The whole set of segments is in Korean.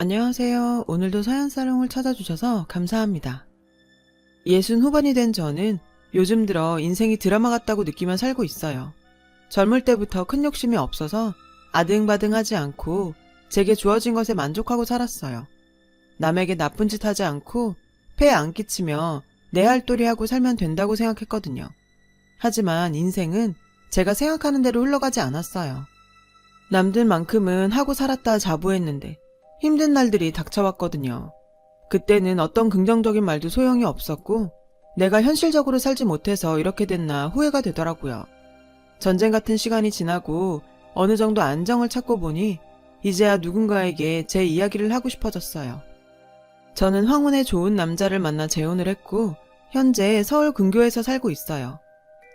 안녕하세요. 오늘도 서연사롱을 찾아주셔서 감사합니다. 예순 후반이 된 저는 요즘 들어 인생이 드라마 같다고 느끼며 살고 있어요. 젊을 때부터 큰 욕심이 없어서 아등바등하지 않고 제게 주어진 것에 만족하고 살았어요. 남에게 나쁜 짓 하지 않고 폐 안 끼치며 내 할 도리 하고 살면 된다고 생각했거든요. 하지만 인생은 제가 생각하는 대로 흘러가지 않았어요. 남들 만큼은 하고 살았다 자부했는데 힘든 날들이 닥쳐왔거든요. 그때는 어떤 긍정적인 말도 소용이 없었고 내가 현실적으로 살지 못해서 이렇게 됐나 후회가 되더라고요. 전쟁 같은 시간이 지나고 어느 정도 안정을 찾고 보니 이제야 누군가에게 제 이야기를 하고 싶어졌어요. 저는 황혼의 좋은 남자를 만나 재혼을 했고 현재 서울 근교에서 살고 있어요.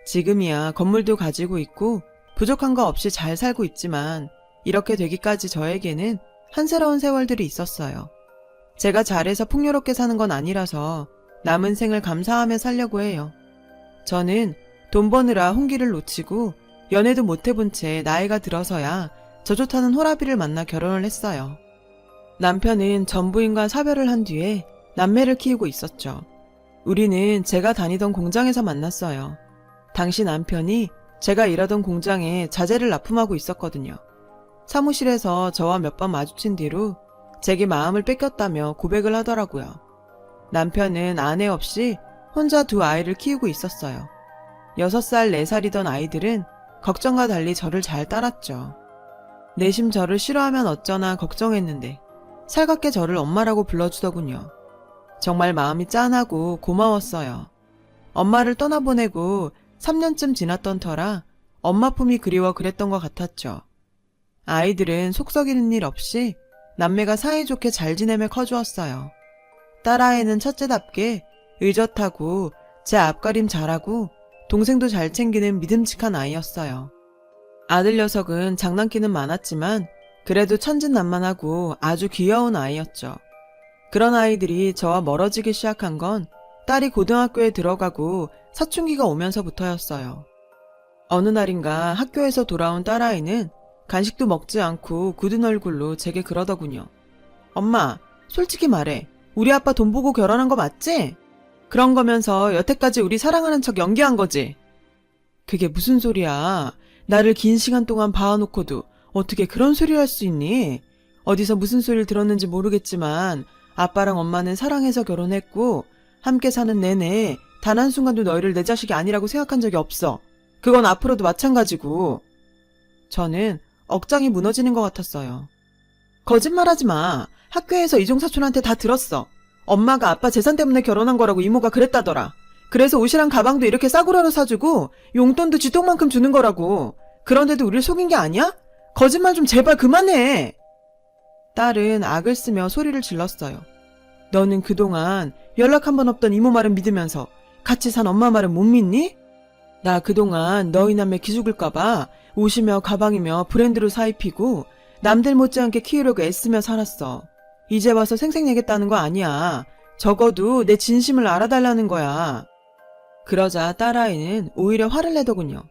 지금이야 건물도 가지고 있고 부족한 거 없이 잘 살고 있지만 이렇게 되기까지 저에게는 한새로운 세월들이 있었어요. 제가 잘해서 풍요롭게 사는 건 아니라서 남은 생을 감사하며 살려고 해요. 저는 돈 버느라 홍기를 놓치고 연애도 못 해본 채 나이가 들어서야 저 좋다는 호라비를 만나 결혼을 했어요. 남편은 전부인과 사별을 한 뒤에 남매를 키우고 있었죠. 우리는 제가 다니던 공장에서 만났어요. 당시 남편이 제가 일하던 공장에 자재를 납품하고 있었거든요. 사무실에서 저와 몇 번 마주친 뒤로 제게 마음을 뺏겼다며 고백을 하더라고요. 남편은 아내 없이 혼자 두 아이를 키우고 있었어요. 6살, 4살이던 아이들은 걱정과 달리 저를 잘 따랐죠. 내심 저를 싫어하면 어쩌나 걱정했는데 살갑게 저를 엄마라고 불러주더군요. 정말 마음이 짠하고 고마웠어요. 엄마를 떠나보내고 3년쯤 지났던 터라 엄마 품이 그리워 그랬던 것 같았죠. 아이들은 속 썩이는 일 없이 남매가 사이좋게 잘 지내며 커주었어요. 딸아이는 첫째답게 의젓하고 제 앞가림 잘하고 동생도 잘 챙기는 믿음직한 아이였어요. 아들 녀석은 장난기는 많았지만 그래도 천진난만하고 아주 귀여운 아이였죠. 그런 아이들이 저와 멀어지기 시작한 건 딸이 고등학교에 들어가고 사춘기가 오면서부터였어요. 어느 날인가 학교에서 돌아온 딸아이는 간식도 먹지 않고 굳은 얼굴로 제게 그러더군요. 엄마, 솔직히 말해. 우리 아빠 돈 보고 결혼한 거 맞지? 그런 거면서 여태까지 우리 사랑하는 척 연기한 거지. 그게 무슨 소리야. 나를 긴 시간 동안 봐놓고도 어떻게 그런 소리를 할 수 있니? 어디서 무슨 소리를 들었는지 모르겠지만 아빠랑 엄마는 사랑해서 결혼했고 함께 사는 내내 단 한순간도 너희를 내 자식이 아니라고 생각한 적이 없어. 그건 앞으로도 마찬가지고. 저는 억장이 무너지는 것 같았어요. 거짓말하지 마. 학교에서 이종사촌한테 다 들었어. 엄마가 아빠 재산 때문에 결혼한 거라고 이모가 그랬다더라. 그래서 옷이랑 가방도 이렇게 싸구려로 사주고 용돈도 쥐똥만큼 주는 거라고. 그런데도 우릴 속인 게 아니야? 거짓말 좀 제발 그만해. 딸은 악을 쓰며 소리를 질렀어요. 너는 그동안 연락 한 번 없던 이모 말은 믿으면서 같이 산 엄마 말은 못 믿니? 나 그동안 너희 남매 기죽을까봐 옷이며 가방이며 브랜드로 사입히고 남들 못지않게 키우려고 애쓰며 살았어. 이제 와서 생색내겠다는 거 아니야. 적어도 내 진심을 알아달라는 거야. 그러자 딸아이는 오히려 화를 내더군요.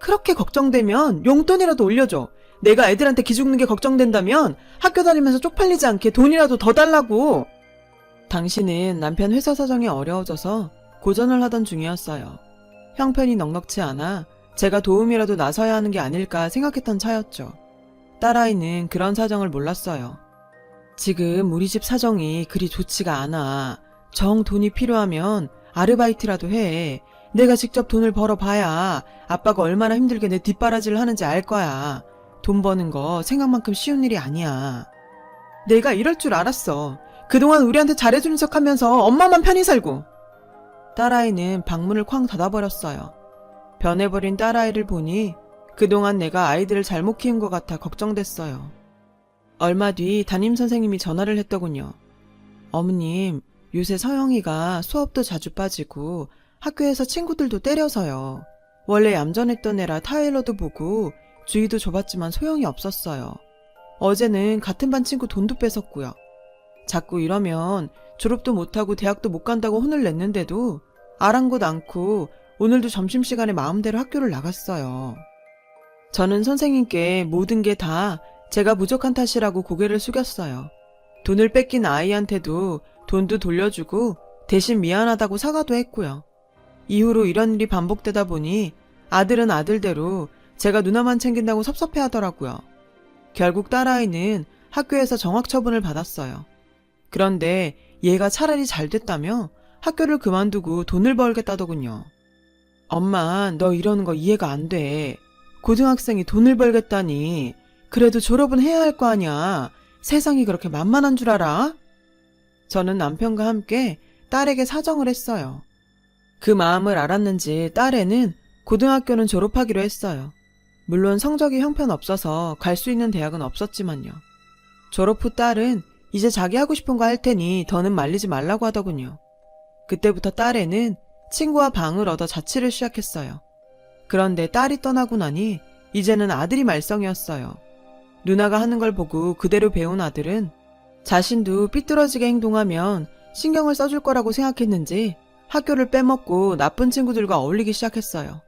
그렇게 걱정되면 용돈이라도 올려줘. 내가 애들한테 기죽는 게 걱정된다면 학교 다니면서 쪽팔리지 않게 돈이라도 더 달라고. 당신은 남편 회사 사정이 어려워져서 고전을 하던 중이었어요. 형편이 넉넉치 않아 제가 도움이라도 나서야 하는 게 아닐까 생각했던 차였죠. 딸아이는 그런 사정을 몰랐어요. 지금 우리 집 사정이 그리 좋지가 않아. 정 돈이 필요하면 아르바이트라도 해. 내가 직접 돈을 벌어봐야 아빠가 얼마나 힘들게 내 뒷바라지를 하는지 알 거야. 돈 버는 거 생각만큼 쉬운 일이 아니야. 내가 이럴 줄 알았어. 그동안 우리한테 잘해주는 척 하면서 엄마만 편히 살고. 딸아이는 방문을 쾅 닫아버렸어요. 변해버린 딸아이를 보니 그동안 내가 아이들을 잘못 키운 것 같아 걱정됐어요. 얼마 뒤 담임 선생님이 전화를 했더군요. 어머님, 요새 서영이가 수업도 자주 빠지고 학교에서 친구들도 때려서요. 원래 얌전했던 애라 타일러도 보고 주의도 줘봤지만 소용이 없었어요. 어제는 같은 반 친구 돈도 뺏었고요. 자꾸 이러면 졸업도 못하고 대학도 못 간다고 혼을 냈는데도 아랑곳 않고 오늘도 점심시간에 마음대로 학교를 나갔어요. 저는 선생님께 모든 게 다 제가 부족한 탓이라고 고개를 숙였어요. 돈을 뺏긴 아이한테도 돈도 돌려주고 대신 미안하다고 사과도 했고요. 이후로 이런 일이 반복되다 보니 아들은 아들대로 제가 누나만 챙긴다고 섭섭해 하더라고요. 결국 딸아이는 학교에서 정학 처분을 받았어요. 그런데 얘가 차라리 잘 됐다며 학교를 그만두고 돈을 벌겠다더군요. 엄마, 너 이러는 거 이해가 안 돼. 고등학생이 돈을 벌겠다니. 그래도 졸업은 해야 할 거 아니야. 세상이 그렇게 만만한 줄 알아? 저는 남편과 함께 딸에게 사정을 했어요. 그 마음을 알았는지 딸애는 고등학교는 졸업하기로 했어요. 물론 성적이 형편없어서 갈 수 있는 대학은 없었지만요. 졸업 후 딸은 이제 자기 하고 싶은 거 할 테니 더는 말리지 말라고 하더군요. 그때부터 딸애는 친구와 방을 얻어 자취를 시작했어요. 그런데 딸이 떠나고 나니 이제는 아들이 말썽이었어요. 누나가 하는 걸 보고 그대로 배운 아들은 자신도 삐뚤어지게 행동하면 신경을 써줄 거라고 생각했는지 학교를 빼먹고 나쁜 친구들과 어울리기 시작했어요.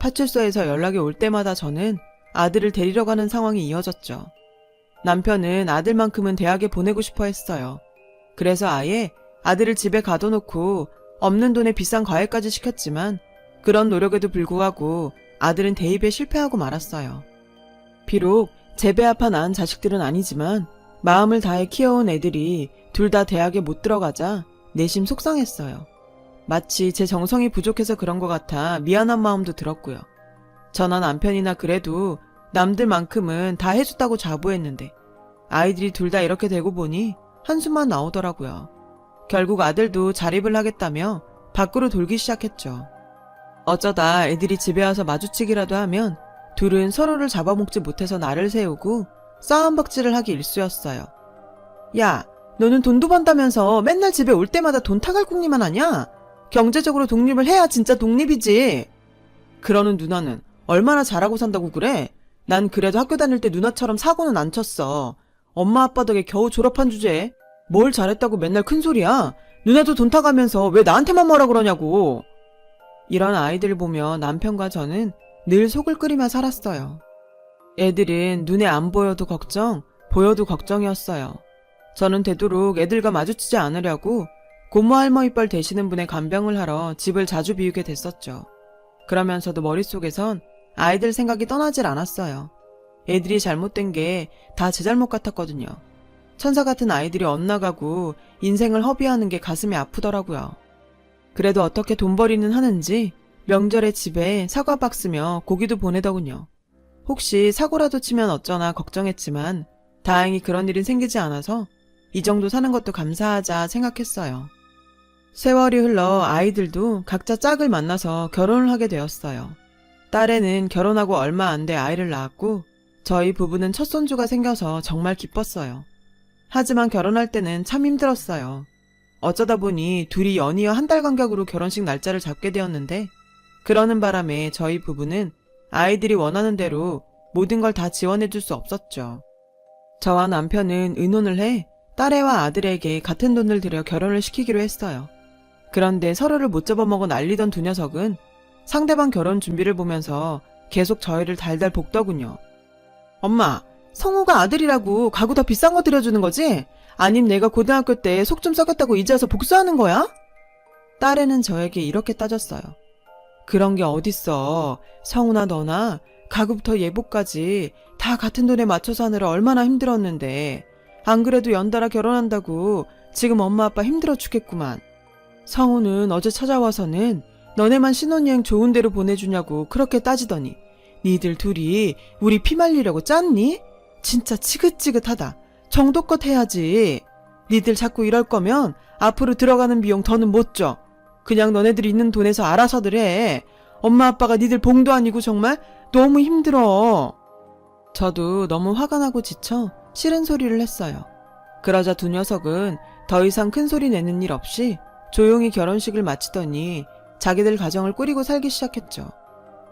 파출소에서 연락이 올 때마다 저는 아들을 데리러 가는 상황이 이어졌죠. 남편은 아들만큼은 대학에 보내고 싶어 했어요. 그래서 아예 아들을 집에 가둬놓고 없는 돈에 비싼 과외까지 시켰지만 그런 노력에도 불구하고 아들은 대입에 실패하고 말았어요. 비록 아파 낳은 자식들은 아니지만 마음을 다해 키워온 애들이 둘 다 대학에 못 들어가자 내심 속상했어요. 마치 제 정성이 부족해서 그런 것 같아 미안한 마음도 들었고요. 저나 남편이나 그래도 남들만큼은 다 해줬다고 자부했는데 아이들이 둘 다 이렇게 되고 보니 한숨만 나오더라고요. 결국 아들도 자립을 하겠다며 밖으로 돌기 시작했죠. 어쩌다 애들이 집에 와서 마주치기라도 하면 둘은 서로를 잡아먹지 못해서 나를 세우고 싸움박질을 하기 일쑤였어요. 야, 너는 돈도 번다면서 맨날 집에 올 때마다 돈 타갈국리만 하냐? 경제적으로 독립을 해야 진짜 독립이지. 그러는 누나는 얼마나 잘하고 산다고 그래? 난 그래도 학교 다닐 때 누나처럼 사고는 안 쳤어. 엄마 아빠 덕에 겨우 졸업한 주제에 뭘 잘했다고 맨날 큰 소리야? 누나도 돈 타가면서 왜 나한테만 뭐라 그러냐고. 이런 아이들 보며 남편과 저는 늘 속을 끓이며 살았어요. 애들은 눈에 안 보여도 걱정, 보여도 걱정이었어요. 저는 되도록 애들과 마주치지 않으려고 고모 할머니뻘 되시는 분의 간병을 하러 집을 자주 비우게 됐었죠. 그러면서도 머릿속에선 아이들 생각이 떠나질 않았어요. 애들이 잘못된 게 다 제 잘못 같았거든요. 천사 같은 아이들이 엇나가고 인생을 허비하는 게 가슴이 아프더라고요. 그래도 어떻게 돈벌이는 하는지 명절에 집에 사과박 쓰며 고기도 보내더군요. 혹시 사고라도 치면 어쩌나 걱정했지만 다행히 그런 일은 생기지 않아서 이 정도 사는 것도 감사하자 생각했어요. 세월이 흘러 아이들도 각자 짝을 만나서 결혼을 하게 되었어요. 딸애는 결혼하고 얼마 안 돼 아이를 낳았고 저희 부부는 첫 손주가 생겨서 정말 기뻤어요. 하지만 결혼할 때는 참 힘들었어요. 어쩌다 보니 둘이 연이어 한 달 간격으로 결혼식 날짜를 잡게 되었는데 그러는 바람에 저희 부부는 아이들이 원하는 대로 모든 걸 다 지원해 줄 수 없었죠. 저와 남편은 의논을 해 딸애와 아들에게 같은 돈을 들여 결혼을 시키기로 했어요. 그런데 서로를 못 잡아먹어 난리던 두 녀석은 상대방 결혼 준비를 보면서 계속 저희를 달달 볶더군요. 엄마, 성우가 아들이라고 가구 더 비싼 거 들여주는 거지? 아님 내가 고등학교 때 속 좀 썩였다고 이제 와서 복수하는 거야? 딸애는 저에게 이렇게 따졌어요. 그런 게 어딨어. 성우나 너나 가구부터 예복까지 다 같은 돈에 맞춰서 하느라 얼마나 힘들었는데. 안 그래도 연달아 결혼한다고 지금 엄마 아빠 힘들어 죽겠구만. 성우는 어제 찾아와서는 너네만 신혼여행 좋은 데로 보내주냐고 그렇게 따지더니 니들 둘이 우리 피 말리려고 짰니? 진짜 지긋지긋하다. 정도껏 해야지. 니들 자꾸 이럴 거면 앞으로 들어가는 비용 더는 못 줘. 그냥 너네들 있는 돈에서 알아서들 해. 엄마 아빠가 니들 봉도 아니고 정말 너무 힘들어. 저도 너무 화가 나고 지쳐 싫은 소리를 했어요. 그러자 두 녀석은 더 이상 큰 소리 내는 일 없이 조용히 결혼식을 마치더니 자기들 가정을 꾸리고 살기 시작했죠.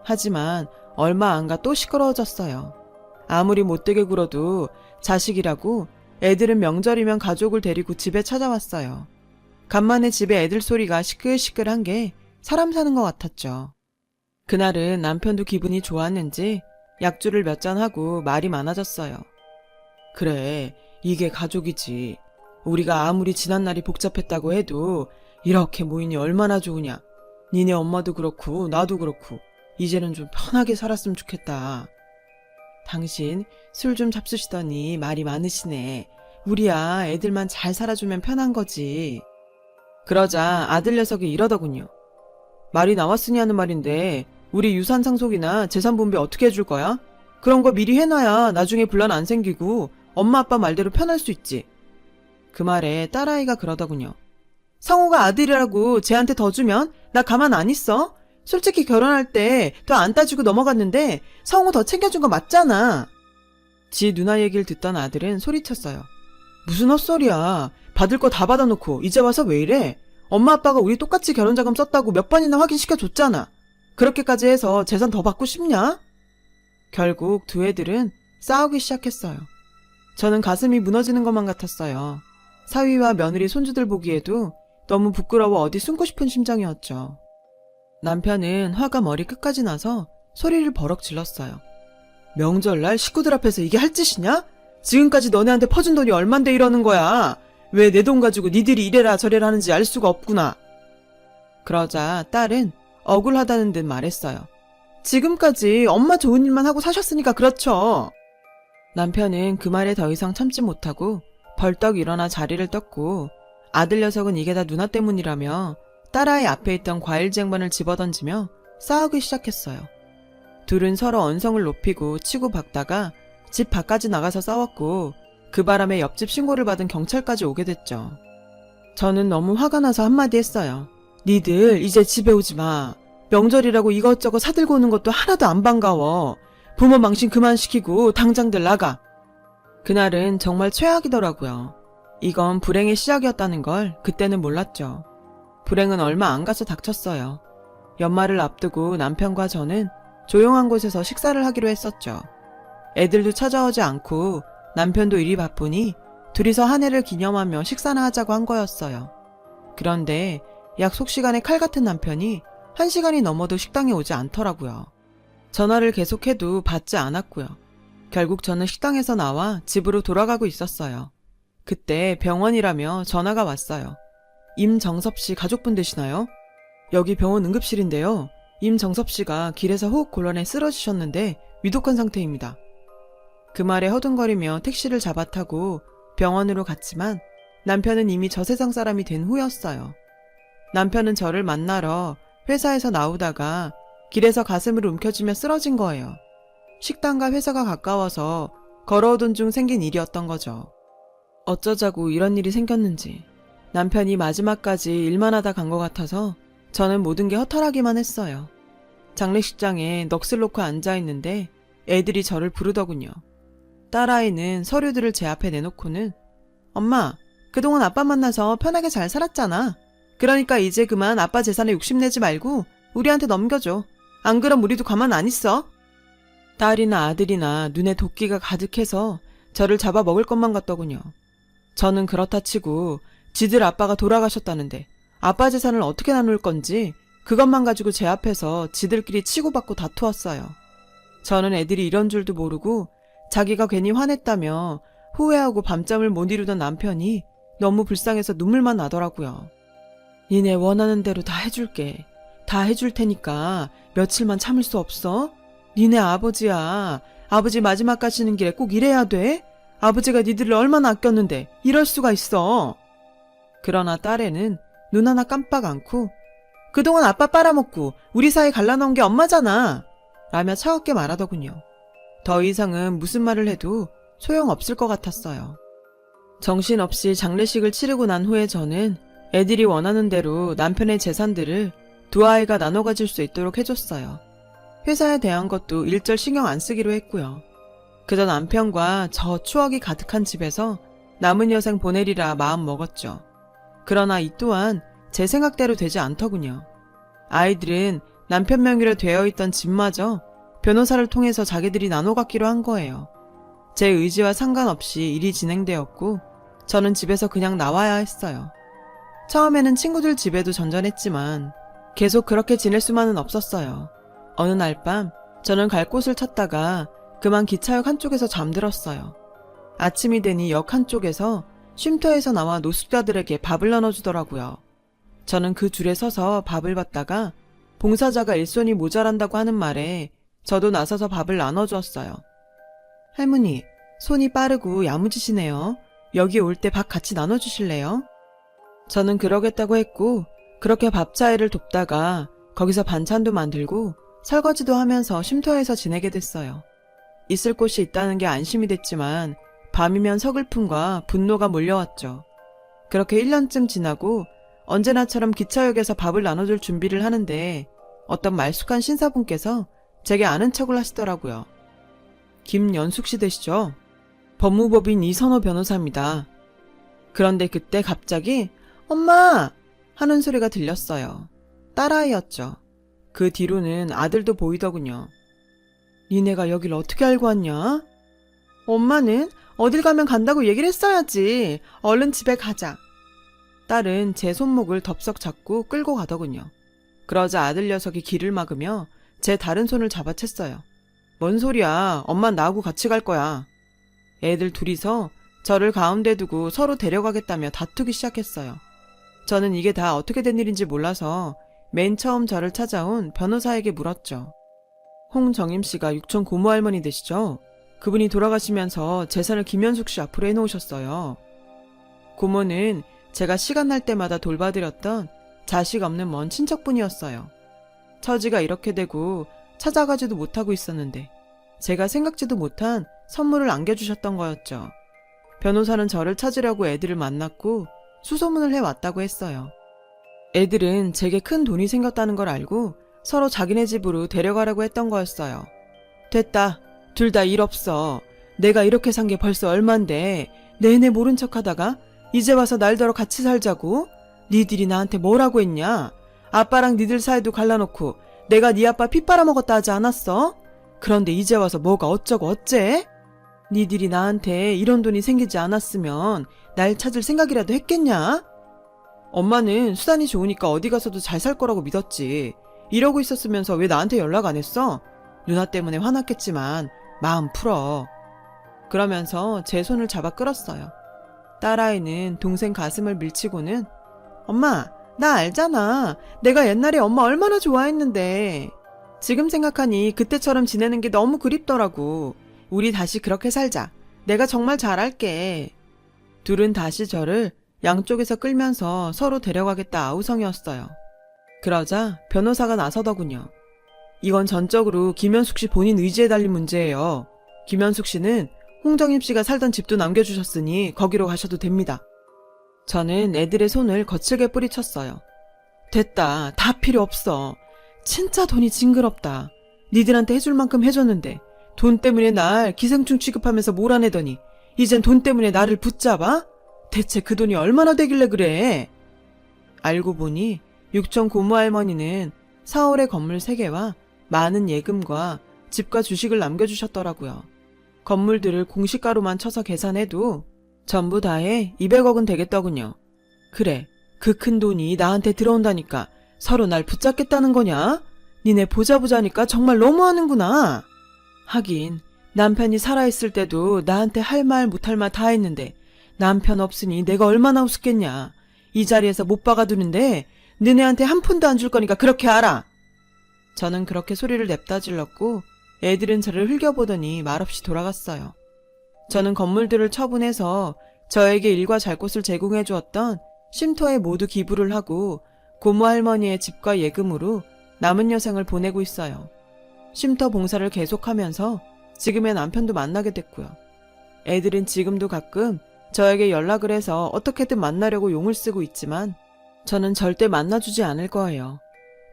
하지만 얼마 안 가 또 시끄러워졌어요. 아무리 못되게 굴어도 자식이라고 애들은 명절이면 가족을 데리고 집에 찾아왔어요. 간만에 집에 애들 소리가 시끌시끌한 게 사람 사는 것 같았죠. 그날은 남편도 기분이 좋았는지 약주를 몇 잔 하고 말이 많아졌어요. 그래, 이게 가족이지. 우리가 아무리 지난 날이 복잡했다고 해도 이렇게 모이니 얼마나 좋으냐. 니네 엄마도 그렇고 나도 그렇고 이제는 좀 편하게 살았으면 좋겠다. 당신 술 좀 잡수시더니 말이 많으시네. 우리야 애들만 잘 살아주면 편한 거지. 그러자 아들 녀석이 이러더군요. 말이 나왔으니 하는 말인데 우리 유산 상속이나 재산 분배 어떻게 해줄 거야? 그런 거 미리 해놔야 나중에 분란 안 생기고 엄마 아빠 말대로 편할 수 있지. 그 말에 딸아이가 그러더군요. 성우가 아들이라고 쟤한테 더 주면 나 가만 안 있어. 솔직히 결혼할 때 더 안 따지고 넘어갔는데 성우 더 챙겨준 거 맞잖아. 지 누나 얘기를 듣던 아들은 소리쳤어요. 무슨 헛소리야. 받을 거 다 받아놓고 이제 와서 왜 이래? 엄마 아빠가 우리 똑같이 결혼자금 썼다고 몇 번이나 확인시켜줬잖아. 그렇게까지 해서 재산 더 받고 싶냐? 결국 두 애들은 싸우기 시작했어요. 저는 가슴이 무너지는 것만 같았어요. 사위와 며느리 손주들 보기에도 너무 부끄러워 어디 숨고 싶은 심정이었죠. 남편은 화가 머리 끝까지 나서 소리를 버럭 질렀어요. 명절날 식구들 앞에서 이게 할 짓이냐? 지금까지 너네한테 퍼준 돈이 얼만데 이러는 거야. 왜 내 돈 가지고 니들이 이래라 저래라 하는지 알 수가 없구나. 그러자 딸은 억울하다는 듯 말했어요. 지금까지 엄마 좋은 일만 하고 사셨으니까 그렇죠. 남편은 그 말에 더 이상 참지 못하고 벌떡 일어나 자리를 떴고 아들 녀석은 이게 다 누나 때문이라며 딸아이 앞에 있던 과일 쟁반을 집어던지며 싸우기 시작했어요. 둘은 서로 언성을 높이고 치고 박다가 집 밖까지 나가서 싸웠고 그 바람에 옆집 신고를 받은 경찰까지 오게 됐죠. 저는 너무 화가 나서 한마디 했어요. 니들 이제 집에 오지 마. 명절이라고 이것저것 사들고 오는 것도 하나도 안 반가워. 부모 망신 그만 시키고 당장들 나가. 그날은 정말 최악이더라고요. 이건 불행의 시작이었다는 걸 그때는 몰랐죠. 불행은 얼마 안 가서 닥쳤어요. 연말을 앞두고 남편과 저는 조용한 곳에서 식사를 하기로 했었죠. 애들도 찾아오지 않고 남편도 일이 바쁘니 둘이서 한 해를 기념하며 식사나 하자고 한 거였어요. 그런데 약속 시간에 칼 같은 남편이 한 시간이 넘어도 식당에 오지 않더라고요. 전화를 계속해도 받지 않았고요. 결국 저는 식당에서 나와 집으로 돌아가고 있었어요. 그때 병원이라며 전화가 왔어요. 임정섭 씨 가족분 되시나요? 여기 병원 응급실인데요. 임정섭 씨가 길에서 호흡 곤란에 쓰러지셨는데 위독한 상태입니다. 그 말에 허둥거리며 택시를 잡아 타고 병원으로 갔지만 남편은 이미 저 세상 사람이 된 후였어요. 남편은 저를 만나러 회사에서 나오다가 길에서 가슴을 움켜쥐며 쓰러진 거예요. 식당과 회사가 가까워서 걸어오던 중 생긴 일이었던 거죠. 어쩌자고 이런 일이 생겼는지 남편이 마지막까지 일만 하다 간 것 같아서 저는 모든 게 허탈하기만 했어요. 장례식장에 넋을 놓고 앉아 있는데 애들이 저를 부르더군요. 딸아이는 서류들을 제 앞에 내놓고는 엄마, 그동안 아빠 만나서 편하게 잘 살았잖아. 그러니까 이제 그만 아빠 재산에 욕심내지 말고 우리한테 넘겨줘. 안 그럼 우리도 가만 안 있어. 딸이나 아들이나 눈에 도끼가 가득해서 저를 잡아 먹을 것만 같더군요. 저는 그렇다 치고 지들 아빠가 돌아가셨다는데 아빠 재산을 어떻게 나눌 건지 그것만 가지고 제 앞에서 지들끼리 치고받고 다투었어요. 저는 애들이 이런 줄도 모르고 자기가 괜히 화냈다며 후회하고 밤잠을 못 이루던 남편이 너무 불쌍해서 눈물만 나더라고요. 니네 원하는 대로 다 해줄게. 다 해줄 테니까 며칠만 참을 수 없어? 니네 아버지야. 아버지 마지막 가시는 길에 꼭 이래야 돼? 아버지가 니들을 얼마나 아꼈는데 이럴 수가 있어. 그러나 딸애는 눈 하나 깜빡 않고 그동안 아빠 빨아먹고 우리 사이 갈라놓은 게 엄마잖아. 라며 차갑게 말하더군요. 더 이상은 무슨 말을 해도 소용없을 것 같았어요. 정신없이 장례식을 치르고 난 후에 저는 애들이 원하는 대로 남편의 재산들을 두 아이가 나눠 가질 수 있도록 해줬어요. 회사에 대한 것도 일절 신경 안 쓰기로 했고요. 그저 남편과 저 추억이 가득한 집에서 남은 여생 보내리라 마음 먹었죠. 그러나 이 또한 제 생각대로 되지 않더군요. 아이들은 남편 명의로 되어 있던 집마저 변호사를 통해서 자기들이 나눠 갖기로 한 거예요. 제 의지와 상관없이 일이 진행되었고 저는 집에서 그냥 나와야 했어요. 처음에는 친구들 집에도 전전했지만 계속 그렇게 지낼 수만은 없었어요. 어느 날 밤 저는 갈 곳을 찾다가 그만 기차역 한쪽에서 잠들었어요. 아침이 되니 역 한쪽에서 쉼터에서 나와 노숙자들에게 밥을 나눠주더라고요. 저는 그 줄에 서서 밥을 받다가 봉사자가 일손이 모자란다고 하는 말에 저도 나서서 밥을 나눠주었어요. 할머니, 손이 빠르고 야무지시네요. 여기 올 때 밥 같이 나눠주실래요? 저는 그러겠다고 했고, 그렇게 밥 차이를 돕다가 거기서 반찬도 만들고 설거지도 하면서 쉼터에서 지내게 됐어요. 있을 곳이 있다는 게 안심이 됐지만 밤이면 서글픔과 분노가 몰려왔죠. 그렇게 1년쯤 지나고 언제나처럼 기차역에서 밥을 나눠줄 준비를 하는데 어떤 말쑥한 신사분께서 제게 아는 척을 하시더라고요. 김연숙 씨 되시죠? 법무법인 이선호 변호사입니다. 그런데 그때 갑자기 엄마! 하는 소리가 들렸어요. 딸아이였죠. 그 뒤로는 아들도 보이더군요. 니네가 여길 어떻게 알고 왔냐? 엄마는 어딜 가면 간다고 얘기를 했어야지. 얼른 집에 가자. 딸은 제 손목을 덥석 잡고 끌고 가더군요. 그러자 아들 녀석이 길을 막으며 제 다른 손을 잡아챘어요. 뭔 소리야. 엄만 나하고 같이 갈 거야. 애들 둘이서 저를 가운데 두고 서로 데려가겠다며 다투기 시작했어요. 저는 이게 다 어떻게 된 일인지 몰라서 맨 처음 저를 찾아온 변호사에게 물었죠. 홍정임 씨가 육촌 고모 할머니 되시죠? 그분이 돌아가시면서 재산을 김현숙 씨 앞으로 해놓으셨어요. 고모는 제가 시간 날 때마다 돌봐드렸던 자식 없는 먼 친척분이었어요. 처지가 이렇게 되고 찾아가지도 못하고 있었는데 제가 생각지도 못한 선물을 안겨주셨던 거였죠. 변호사는 저를 찾으려고 애들을 만났고 수소문을 해왔다고 했어요. 애들은 제게 큰 돈이 생겼다는 걸 알고 서로 자기네 집으로 데려가라고 했던 거였어요. 됐다. 둘 다 일 없어. 내가 이렇게 산 게 벌써 얼만데 내내 모른 척 하다가 이제 와서 날더러 같이 살자고? 니들이 나한테 뭐라고 했냐? 아빠랑 니들 사이도 갈라놓고 내가 네 아빠 피 빨아먹었다 하지 않았어? 그런데 이제 와서 뭐가 어쩌고 어째? 니들이 나한테 이런 돈이 생기지 않았으면 날 찾을 생각이라도 했겠냐? 엄마는 수단이 좋으니까 어디 가서도 잘 살 거라고 믿었지. 이러고 있었으면서 왜 나한테 연락 안 했어? 누나 때문에 화났겠지만 마음 풀어. 그러면서 제 손을 잡아 끌었어요. 딸아이는 동생 가슴을 밀치고는 엄마, 나 알잖아. 내가 옛날에 엄마 얼마나 좋아했는데. 지금 생각하니 그때처럼 지내는 게 너무 그립더라고. 우리 다시 그렇게 살자. 내가 정말 잘할게. 둘은 다시 저를 양쪽에서 끌면서 서로 데려가겠다 아우성이었어요. 그러자 변호사가 나서더군요. 이건 전적으로 김현숙 씨 본인 의지에 달린 문제예요. 김현숙 씨는 홍정임 씨가 살던 집도 남겨주셨으니 거기로 가셔도 됩니다. 저는 애들의 손을 거칠게 뿌리쳤어요. 됐다. 다 필요 없어. 진짜 돈이 징그럽다. 니들한테 해줄 만큼 해줬는데 돈 때문에 날 기생충 취급하면서 몰아내더니 이젠 돈 때문에 나를 붙잡아? 대체 그 돈이 얼마나 되길래 그래? 알고 보니 육촌 고모 할머니는 사월의 건물 3개와 많은 예금과 집과 주식을 남겨주셨더라고요. 건물들을 공시가로만 쳐서 계산해도 전부 다해 200억은 되겠더군요. 그래, 그 큰 돈이 나한테 들어온다니까 서로 날 붙잡겠다는 거냐? 니네 보자보자니까 정말 너무하는구나. 하긴 남편이 살아있을 때도 나한테 할 말 못할 말 다 했는데 남편 없으니 내가 얼마나 우습겠냐. 이 자리에서 못 박아두는데 너네한테 한 푼도 안 줄 거니까 그렇게 알아. 저는 그렇게 소리를 냅다 질렀고 애들은 저를 흘겨보더니 말없이 돌아갔어요. 저는 건물들을 처분해서 저에게 일과 잘 곳을 제공해 주었던 쉼터에 모두 기부를 하고 고모 할머니의 집과 예금으로 남은 여생을 보내고 있어요. 쉼터 봉사를 계속하면서 지금의 남편도 만나게 됐고요. 애들은 지금도 가끔 저에게 연락을 해서 어떻게든 만나려고 용을 쓰고 있지만 저는 절대 만나주지 않을 거예요.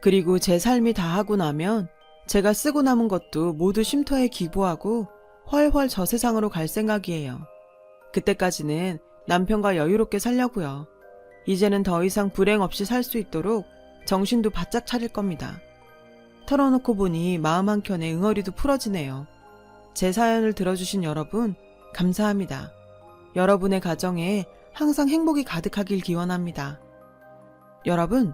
그리고 제 삶이 다 하고 나면 제가 쓰고 남은 것도 모두 쉼터에 기부하고 훨훨 저 세상으로 갈 생각이에요. 그때까지는 남편과 여유롭게 살려고요. 이제는 더 이상 불행 없이 살 수 있도록 정신도 바짝 차릴 겁니다. 털어놓고 보니 마음 한켠에 응어리도 풀어지네요. 제 사연을 들어주신 여러분, 감사합니다. 여러분의 가정에 항상 행복이 가득하길 기원합니다. 여러분,